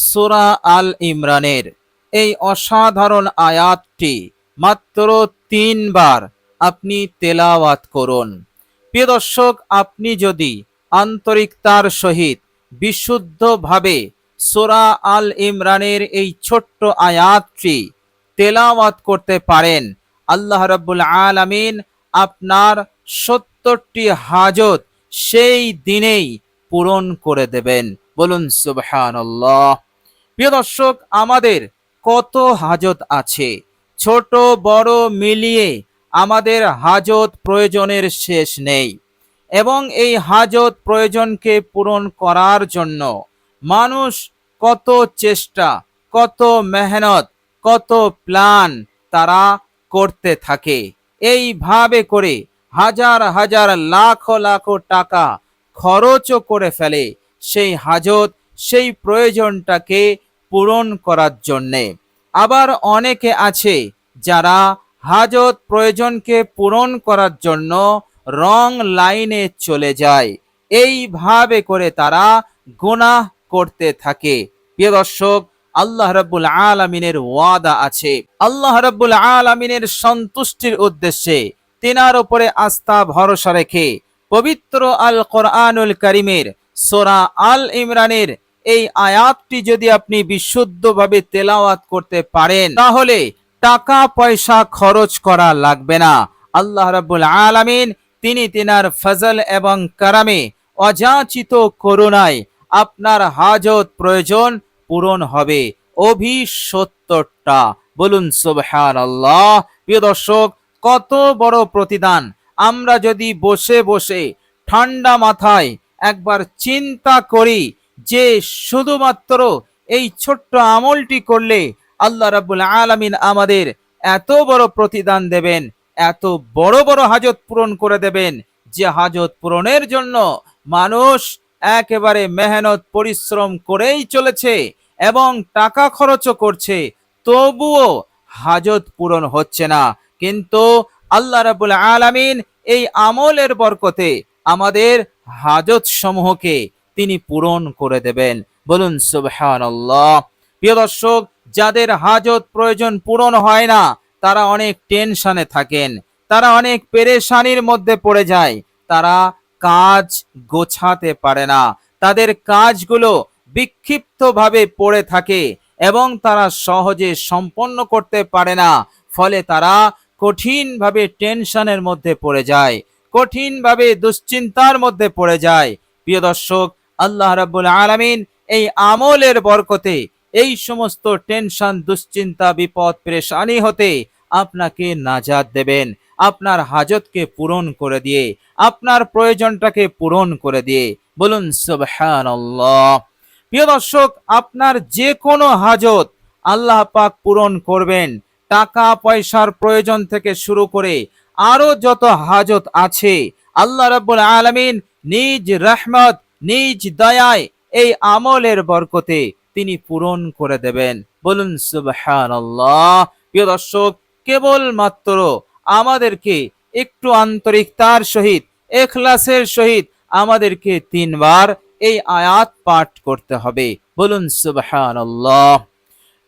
সুরা আল ইমরানের এই অসাধারণ আয়াতটি মাত্র তিনবার আপনি তেলাওয়াত করুন। প্রিয় দর্শক, আপনি যদি আন্তরিকতার সহিত বিশুদ্ধভাবে সোরা আল ইমরানের এই ছোট্ট আয়াতটি তেলাওয়াত করতে পারেন, আল্লাহ রাব্বুল আলামিন আপনার সত্তরটি হাজত সেই দিনেই পূরণ করে দেবেন। বলুন সুবহানাল্লাহ। প্রিয় দর্শক, আমাদের কত হাজত আছে? ছোট, বড় মিলিয়ে আমাদের হাজত প্রয়োজনের শেষ নেই। এবং এই হাজত প্রয়োজনকে পূরণ করার জন্য মানুষ কত চেষ্টা, কত মেহনত, কত প্ল্যান তারা করতে থাকে। এইভাবে করে হাজার হাজার, লাখ লাখ টাকা খরচও করে ফেলে সেই হাজত, সেই প্রয়োজনটাকে পূরণ করার জন্যে। আবার অনেকে আছে যারা হাজত প্রয়োজনকে পূরণ করার জন্য রং লাইনে চলে যায়। এইভাবে করে তারা গুনাহ করতে থাকে। প্রিয় দর্শক, আল্লাহ রাব্বুল আলামিনের ওয়াদা আছে। আল্লাহ রাব্বুল আলামিনের সন্তুষ্টির উদ্দেশ্যে তেনার উপরে আস্থা, ভরসা রেখে পবিত্র আল কোরআনুল করিমের সোরা আল ইমরানের এই আয়াতটি যদি আপনি বিশুদ্ধভাবে তেলাওয়াত করতে পারেন, তাহলে টাকা পয়সা খরচ করা লাগবে না। আল্লাহ রাব্বুল আলামিন তিনি তিনার ফজল এবং কারামে অযাচিত করুণায় আপনার হাজত প্রয়োজন পূরণ হবে। অভিসত্তরটা বলুন সুবহান আল্লাহ প্রিয় দর্শক, কত বড় প্রতিদান। আমরা যদি বসে বসে ঠান্ডা মাথায় একবার চিন্তা করি যে শুধুমাত্র এই ছোট্ট আমলটি করলে আল্লাহ রাব্বুল আলামিন আমাদের এত বড় প্রতিদান দেবেন, এত বড় বড় হাজত পূরণ করে দেবেন, যে হাজত পূরণের জন্য মানুষ একেবারে মেহনত, পরিশ্রম করেই চলেছে এবং টাকা খরচও করছে, তবুও হাজত পূরণ হচ্ছে না। কিন্তু আল্লাহ রাবুল আলামিন এই আমলের বরকতে আমাদের হাজত সমূহকে তিনি পূরণ করে দেবেন। বলুন, সুবহানাল্লাহ। প্রিয় দর্শক, যাদের হাজত প্রয়োজন পূরণ হয় না, তারা অনেক টেনশনে থাকেন, তারা অনেক পেরেশানির মধ্যে পড়ে যায়, তারা কাজ গোছাতে পারে না। তাদের কাজগুলো বিক্ষিপ্তভাবে পড়ে থাকে এবং তারা সহজে সম্পন্ন করতে পারে না, ফলে তারা কঠিনভাবে টেনশনের মধ্যে পড়ে যায়, কঠিনভাবে দুশ্চিন্তার মধ্যে পড়ে যায়। প্রিয় দর্শক আল্লাহ রাব্বুল আলামিন এই আমলের বরকতে এই সমস্ত টেনশন, দুশ্চিন্তা, বিপদ, পেরেশানি হতে আপনাকে নাজাত দেবেন। আপনার হাজতকে পূরণ করে দিয়ে, আপনার প্রয়োজনটাকে পূরণ করে দিয়ে। বলুন প্রিয় দর্শক, আপনার যে কোনো হাজত আল্লাহ পাক পূরণ করবেন। টাকা, পয়সার প্রয়োজন থেকে শুরু করে আরও যত হাজত আছে, আল্লাহ রাব্বুল আলামিন নিজ রহমত নিজ দয়ায় এই আমলের বরকতে তিনি পূরণ করে দেবেন। বলুন, সুবহানাল্লাহ। প্রিয় দর্শক কেবল মাত্র আমাদেরকে একটু আন্তরিকতার সহিত, এখলাসের সহিত আমাদেরকে তিনবার এই আয়াত পাঠ করতে হবে। বলুন, সুবহানাল্লাহ।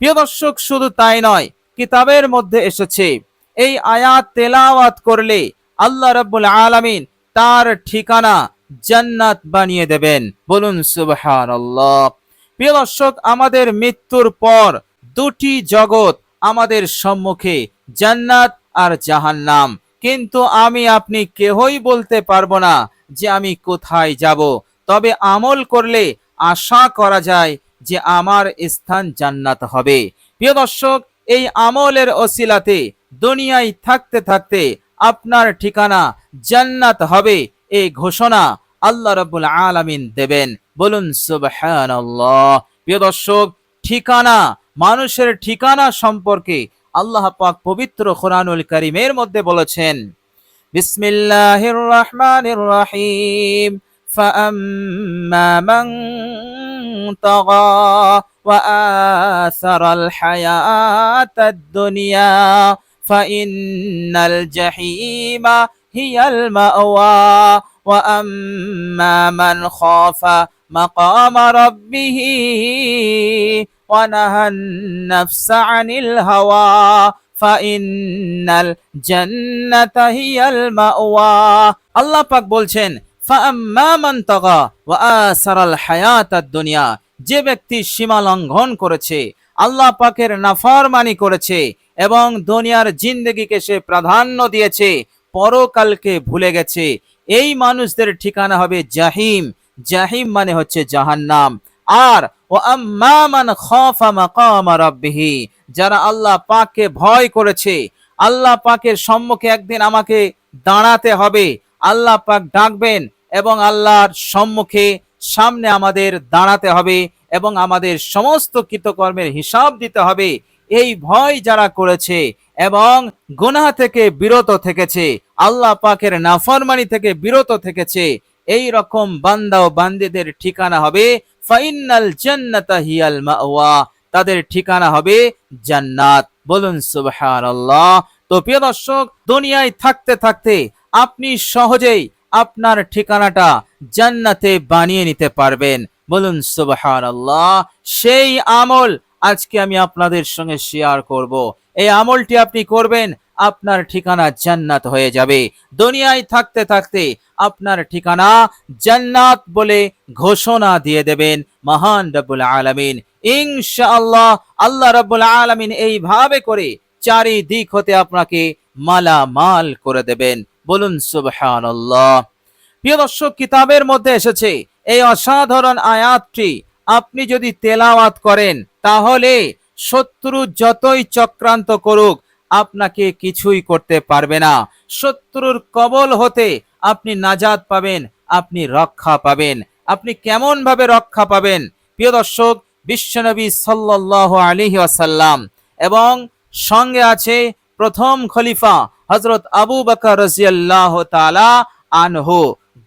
প্রিয় দর্শক, শুধু তাই নয়, কিতাবের মধ্যে এসেছে, এই আয়াত তেলাওয়াত করলে আল্লাহ রাব্বুল আলামিন তার ঠিকানা জান্নাত বানিয়ে দেবেন। বলুন, সুবহানাল্লাহ। প্রিয় দর্শক, আমাদের মৃত্যুর পর দুটি জগৎ আমাদের সম্মুখে, জান্নাত আর জাহান্নাম। কিন্তু আমি, আপনি কেহই বলতে পারব না যে আমি কোথায় যাব। তবে আমল করলে আশা করা যায় যে আমার স্থান জান্নাত হবে। প্রিয় দর্শক, এই আমলের ওসিলাতে দুনিয়ায় থাকতে থাকতে আপনার ঠিকানা জান্নাত হবে। এই ঘোষণা আল্লাহ রাব্বুল আলামিন দেবেন বলুন সুবহানাল্লাহ প্রিয় দর্শক ঠিকানা মানুষের ঠিকানা সম্পর্কে আল্লাহ পাক পবিত্র কোরআনুল কারীমের মধ্যে বলেছেন বিসমিল্লাহির রহমানির রহিম فأما من طغى وآثر الحياة الدنيا فإن الجحيم هي المأوى وأما من خاف مقام ربه ونهى النفس عن الهوى فإن الجنة هي المأوى আল্লাহ পাক বলছেন فأما من طغى وآثر الحياة الدنيا যে ব্যক্তি সীমা লঙ্ঘন করেছে আল্লাহ পাকের নাফরমানি করেছে এবং দুনিয়ার জিন্দগিকে সে প্রাধান্য দিয়েছে পরকালকে ভুলে গেছে। এই মানুষদের ঠিকানা হবে জাহিম। জাহিম মানে হচ্ছে জাহান্নাম। আর ও আম্মামান খাফা মাকাম রাব্বিহি। যারা আল্লাহ পাককে ভয় করেছে, আল্লাহ পাকের সম্মুখে একদিন আমাকে দাঁড়াতে হবে। আল্লাহ পাক ডাকবেন এবং আল্লাহর সম্মুখে সামনে আমাদের দাঁড়াতে হবে এবং আমাদের সমস্ত কৃতকর্মের হিসাব দিতে হবে। এই ভয় যারা করেছে এবং গুনাহ থেকে বিরত থেকেছে, আল্লাহ পাকের নাফরমানি থেকে বিরত থেকেছে, এই রকম বান্দা ও বান্দিদের ঠিকানা হবে ফাইনাল জান্নাতা হিয়াল মাওয়া। তাদের ঠিকানা হবে জান্নাত। বলুন সুবহানাল্লাহ। তো প্রিয় দর্শক, দুনিয়ায় থাকতে থাকতে আপনি সহজেই আপনার ঠিকানাটা জান্নাতে বানিয়ে নিতে পারবেন। বলুন সুবহানাল্লাহ। সেই আমল আজকে আমি আপনাদের সঙ্গে শেয়ার করব। এই আমলটি আপনি করবেন, আপনার ঠিকানা জান্নাত হয়ে যাবে। দুনিয়ায় থাকতে থাকতে আপনার ঠিকানা জান্নাত বলে ঘোষণা দিয়ে দেবেন মহান রব্বুল আলামিন। ইনশাআল্লাহ আল্লাহ রব্বুল আলামিন এইভাবে করে চারিদিক হতে আপনাকে মালামাল করে দেবেন। বলুন সুবহানাল্লাহ। প্রিয় দর্শক, কিতাবের মধ্যে এসেছে, এই অসাধারণ আয়াতটি আপনি যদি তেলাওয়াত করেন তাহলে শত্রু যতই চক্রান্ত করুক, আপনাকে কিছুই করতে পারবে না। শত্রুর কবল হতে আপনি নাজাদ পাবেন, আপনি রক্ষা পাবেন। আপনি কেমন ভাবে রক্ষা পাবেন? প্রিয় দর্শক, বিশ্বনবী সাল্লাল্লাহু আলাইহি ওয়াসাল্লাম এবং সঙ্গে আছে প্রথম খলিফা হজরত আবু বকর রাজিয়াল্লাহ তাআলা আনহু।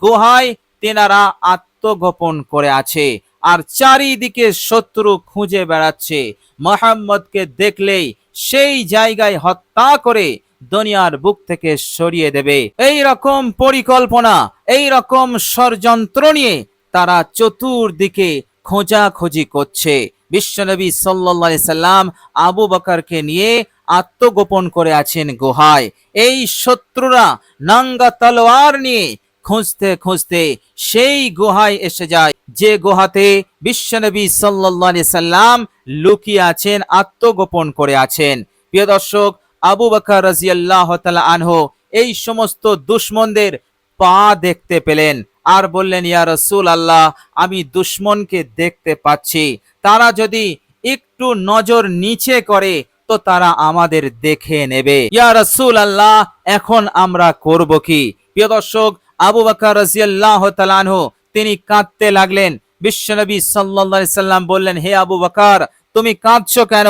গুহায় তেনারা আত্মগোপন করে আছে। আর চারিদিকে শত্রু খুঁজে বেড়াচ্ছে। মোহাম্মদকে দেখলেই সেই জায়গায় হত্যা করে দুনিয়ার বুক থেকে সরিয়ে দেবে। এই রকম পরিকল্পনা, এই রকম ষড়যন্ত্র নিয়ে তারা চতুর্দিকে খোঁজাখুঁজি করছে। বিশ্বনবী সাল্লাল্লাহু সাল্লাম আবু বকরকে নিয়ে আত্মগোপন করে আছেন গুহায়। এই শত্রুরা নাঙ্গা তলোয়ার নিয়ে খুঁজতে খুঁজতে সেই গুহায় এসে যায়। যে গুহাতে বিশ্বনবী সাল্লাল্লাহু সাল্লাম লুকিয়ে আছেন, আত্মগোপন করে আছেন। প্রিয় দর্শক, আবু বকর রাজিয়াল্লাহ আনহু এই সমস্ত দুশ্মনদের পা দেখতে পেলেন আর বললেন, ইয়া রসুল আল্লাহ আমি দুশ্মনকে দেখতে পাচ্ছি। তারা যদি একটু নজর নিচে করে, তো তারা আমাদের দেখে নেবে। ইয়া রসুল আল্লাহ এখন আমরা করব কি? প্রিয় দর্শক আবু বকর রাজিয়াল্লাহ তাআলা আনহু, তিনি কাঁদতে লাগলেন। বিশ্বনবী আলাইহি সাল্লাম বললেন, হে আবু বকর, তুমি কাঁদছো কেন?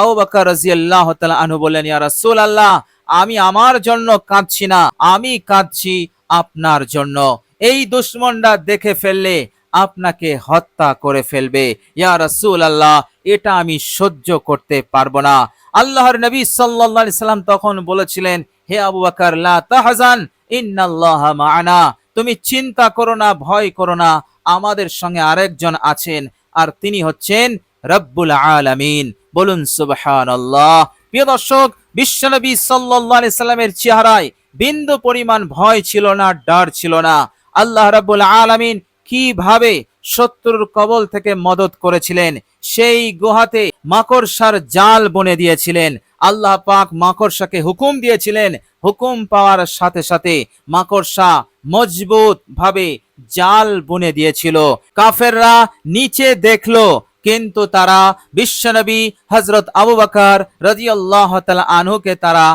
আবু বকর রাদিয়াল্লাহু তাআলা আনহু বললেন, ইয়া রাসূলুল্লাহ, আমি আমার জন্য কাঁদছি না, আমি কাঁদছি আপনার জন্য। এই দুশ্মনরা দেখে ফেললে আপনাকে হত্যা করে ফেলবে। ইয়া রাসূলুল্লাহ, এটা আমি সহ্য করতে পারব না। আল্লাহর নবী আলাইহি সাল্লাম তখন বলেছিলেন হে আবু বকর, লা ইন্নাল্লাহা তুমি চিন্তা করো না, ভয় করো না, আমাদের সঙ্গে আরেকজন আছেন, আর তিনি হচ্ছেন রব্বুল আলামিন। বলুন সুবহানাল্লাহ। প্রিয় দর্শক, বিশ্বনবী সাল্লাল্লাহু আলাইহি সাল্লামের চেহারায় বিন্দু পরিমাণ ভয় ছিল না, ডর ছিল না। আল্লাহ রাব্বুল আলামিন কীভাবে শত্রুর কবল থেকে মদত করেছিলেন। সেই গুহাতে মাকড়সার জাল বনে দিয়েছিলেন। আল্লাহ পাক মাকড়সাকে হুকুম দিয়েছিলেন। হুকুম পাওয়ার সাথে সাথে মাকড়সা মজবুত ভাবে জাল বুনে দিয়েছিল। কাফেররা নিচে দেখল, কিন্তু তারা বিশ্বনবী হজরত আবু বকর রাদিয়াল্লাহু তাআলা আনহুকে তারা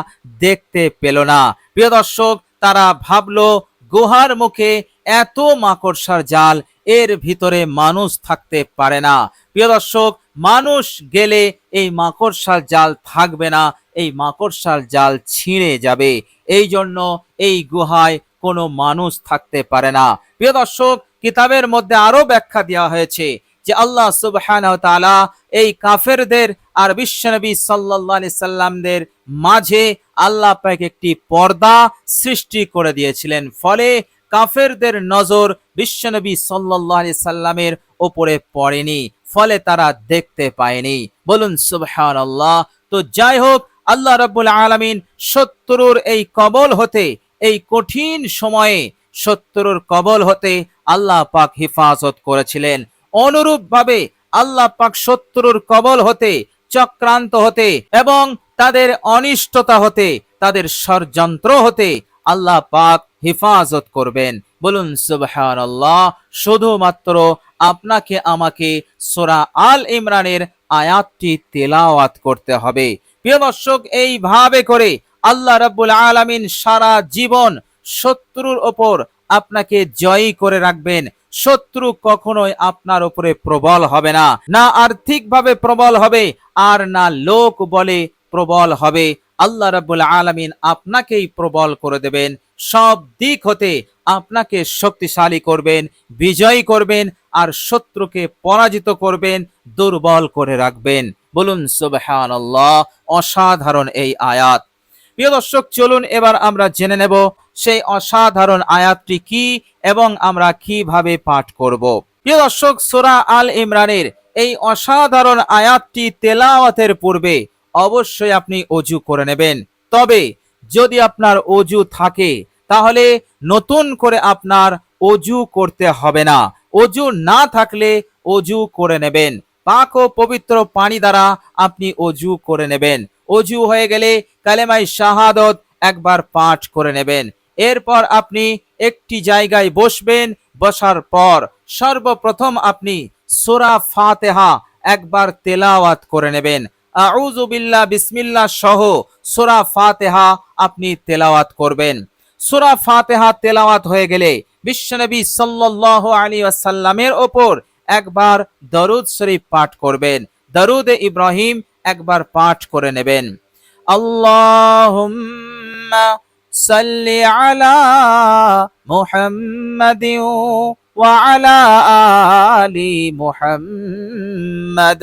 দেখতে পেল না। প্রিয় দর্শক, তারা ভাবলো, গুহার মুখে এত মাকড়সার জাল এর ভিতরে মানুষ থাকতে পারে না। প্রিয় দর্শক, মানুষ গেলে এই মাকড়সার জাল থাকবে না, এই মাকড়সার জাল ছিঁড়ে যাবে। এই জন্য এই গুহায় কোনো মানুষ থাকতে পারে না। প্রিয় দর্শক, কিতাবের মধ্যে আরও ব্যাখ্যা দেওয়া হয়েছে যে আল্লাহ সুবহানাহু ওয়া এই কাফেরদের আর বিশ্বনবী আলাইহি সাল্লামদের মাঝে আল্লাহ একটি পর্দা সৃষ্টি করে দিয়েছিলেন। ফলে কাফেরদের নজর বিশ্বনবী আলাইহি সাল্লামের ওপরে পড়েনি, ফলে তারা দেখতে পায়নি। বলুন, সুবহানাল্লাহ। তো যাই হোক, আল্লাহ রাব্বুল আলামিন শত্রুর এই কবল হতে, এই কঠিন সময়ে শত্রুর কবল হতে আল্লাহ পাক হেফাজত করেছিলেন। অনুরূপভাবে আল্লাহ পাক শত্রুর কবল হতে, চক্রান্ত হতে এবং তাদের অনিষ্টতা হতে, তাদের ষড়যন্ত্র হতে আল্লাহ পাক হেফাজত করবেন। বলুন, সুবহানাল্লাহ, শুধুমাত্র আপনাকে আমাকে সোরা আল ইমরানের আয়াতটি তেলাওয়াত করতে হবে। প্রিয় দর্শক, এইভাবে করে আল্লাহ রাব্বুল আলামিন সারা জীবন শত্রুর ওপর আপনাকে জয়ী করে রাখবেন। শত্রু কখনোই আপনার উপরে প্রবল হবে না। না আর্থিকভাবে প্রবল হবে, আর না লোক বলে প্রবল হবে। আল্লাহ রাব্বুল আলামিন আপনাকেই প্রবল করে দেবেন। সব দিক হতে আপনাকে শক্তিশালী করবেন, বিজয়ী করবেন আর শত্রুকে পরাজিত করবেন, দুর্বল করে রাখবেন। বলুন, সুবহানাল্লাহ, অসাধারণ এই আয়াত। প্রিয় দর্শক, চলুন এবার আমরা জেনে নেব সেই অসাধারণ আয়াতটি কি এবং আমরা কীভাবে পাঠ করব। প্রিয় দর্শক, সোরা আল ইমরানের এই অসাধারণ আয়াতটি তেলাওয়াতের পূর্বে অবশ্যই আপনি অজু করে নেবেন। তবে যদি আপনার অজু থাকে, তাহলে নতুন করে আপনার অজু করতে হবে না। অজু না থাকলে অজু করে নেবেন। পাক ও পবিত্র পানি দ্বারা আপনি অজু করে নেবেন। অজু হয়ে গেলে কালেমাই শাহাদত একবার পাঠ করে নেবেন। এরপর আপনি একটি জায়গায় বসবেন। বসার পর সর্বপ্রথম আপনি সোরা ফাতেহা একবার তেলাওয়াত করে নেবেন। আউযু বিল্লাহ, বিসমিল্লাহ সহ সোরা ফাতেহা আপনি তেলাওয়াত করবেন। সোরা ফাতেহা তেলাওয়াত হয়ে গেলে বিশ্বনবী সাল্লাল্লাহু আলাইহি ওয়াসাল্লামের ওপর একবার দরুদ শরীফ পাঠ করবেন। দরুদ ইব্রাহিম একবার পাঠ করে নেবেন। আল্লাহুম্মা সাল্লি আলা মুহাম্মাদিন ওয়া আলা আলি মুহাম্মাদ।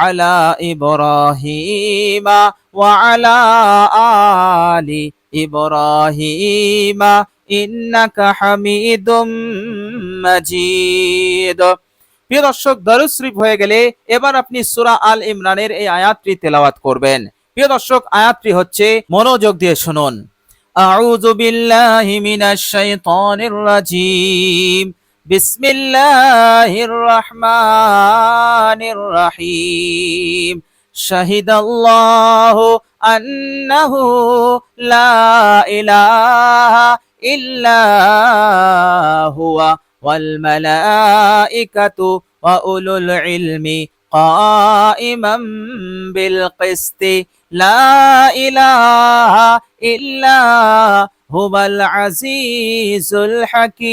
আলা ইব্রাহিমা ওয়া আলা আলি ইব্রাহিমা ইন্নাকা হামিদুম মাজিদ প্রিয় দর্শক দরুশরীফ হয়ে গেলে এবার আপনি সূরা আল ইমরানের এই আয়াতটি তেলাওয়াত করবেন। প্রিয় দর্শক, আয়াতটি হচ্ছে মনোযোগ দিয়ে শুনুন। আউযু বিল্লাহি মিনাশ শাইতানির রাজিম। بسم الله الرحمن الرحيم. شهد الله أنه لا إله إلا هو والملائكة وأولو العلم قائما بالقسط. لا إله إلا هو العزيز الحكيم.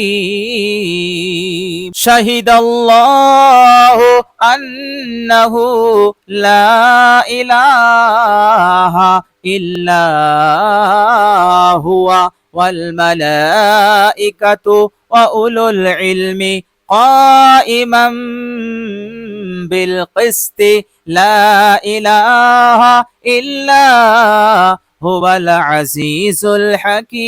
شهد الله أنه لا إله إلا هو والملائكة وأولو العلم قائما بالقسط. لا إله إلا হুয়াল আজিজুল হাকিম।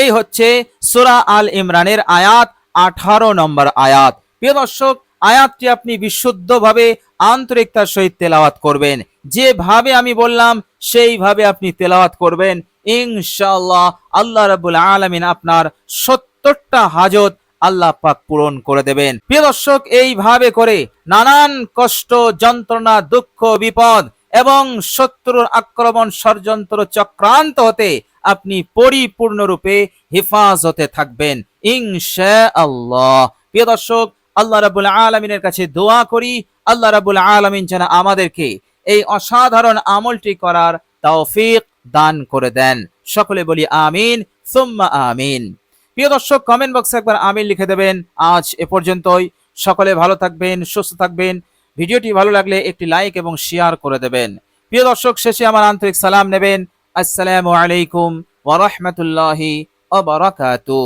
এই হচ্ছে সূরা আল ইমরানের আয়াত, আঠারো নম্বর আয়াত। প্রিয় দর্শক, আয়াতটি আপনি বিশুদ্ধভাবে আন্তরিকতার সহিত তেলাওয়াত করবেন। যেভাবে আমি বললাম, সেইভাবে আপনি তেলাওয়াত করবেন। ইনশাআল্লাহ আল্লাহ রাব্বুল আলামিন আপনার সত্তরটা হাজত আল্লাহ পাক পূরণ করে দেবেন। প্রিয় দর্শক, এইভাবে করে নানান কষ্ট, যন্ত্রণা, দুঃখ, বিপদ এবং শত্রুর আক্রমণ ষড়যন্ত্র চক্রান্ত হতে আপনি পরিপূর্ণরূপে হেফাজতে থাকবেন ইনশা আল্লাহ প্রিয় দর্শক, আল্লাহ রাবুল আলমিনের কাছে দোয়া করি, আল্লাহ রাবুল আলমিন যেন আমাদেরকে এই অসাধারণ আমলটি করার তৌফিক দান করে দেন। সকলে বলি আমিন, সুম্মা আমিন। প্রিয় দর্শক কমেন্ট বক্সে একবার আমিন লিখে দেবেন। আজ এ পর্যন্তই। সকলে ভালো থাকবেন, সুস্থ থাকবেন। ভিডিওটি ভালো লাগলে একটি লাইক এবং শেয়ার করে দেবেন। প্রিয় দর্শক, শেষে আমার আন্তরিক সালাম নেবেন। আসসালামু আলাইকুম ওরহমতুল্লাহি অবরাকাতু